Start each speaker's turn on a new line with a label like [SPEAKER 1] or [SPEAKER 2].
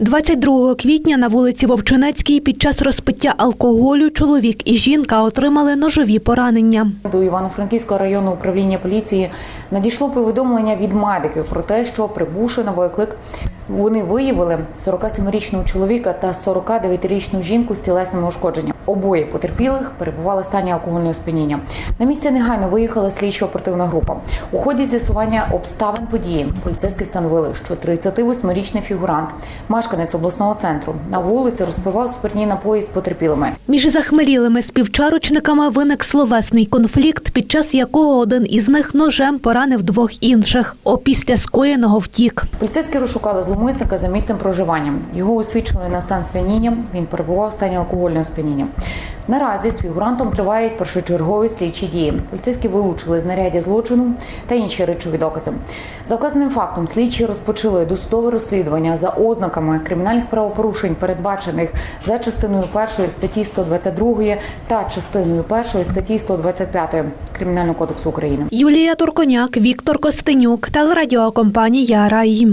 [SPEAKER 1] 22 квітня на вулиці Вовчинецькій під час розпиття алкоголю чоловік і жінка отримали ножові поранення.
[SPEAKER 2] До Івано-Франківського районного управління поліції надійшло повідомлення від медиків про те, що прибувши на виклик, вони виявили 47-річного чоловіка та 49-річну жінку з тілесними ушкодженнями. Обоє потерпілих перебували в стані алкогольного сп'яніння. На місце негайно виїхала слідчо-оперативна група. У ході з'ясування обставин події поліцейські встановили, що 38-річний фігурант, мешканець обласного центру, на вулиці розпивав спиртні напої з потерпілими.
[SPEAKER 1] Між захмелілими співчарочниками виник словесний конфлікт, під час якого один із них ножем поранив двох інших. Опісля скоєного втік.
[SPEAKER 2] Поліцейські розшукали зловмисника за місцем проживання. Його освідчили на стан сп'яніння. Він перебував в стані алкогольного сп'яніння. Наразі з фігурантом тривають першочергові слідчі дії. Поліцейські вилучили знаряддя злочину та інші речові докази. За вказаним фактом слідчі розпочали досудове розслідування за ознаками кримінальних правопорушень, передбачених за частиною першої статті 122 та частиною першої статті 125 Кримінального кодексу України.
[SPEAKER 1] Юлія Турконяк, Віктор Костенюк, телерадіокомпанія Раї.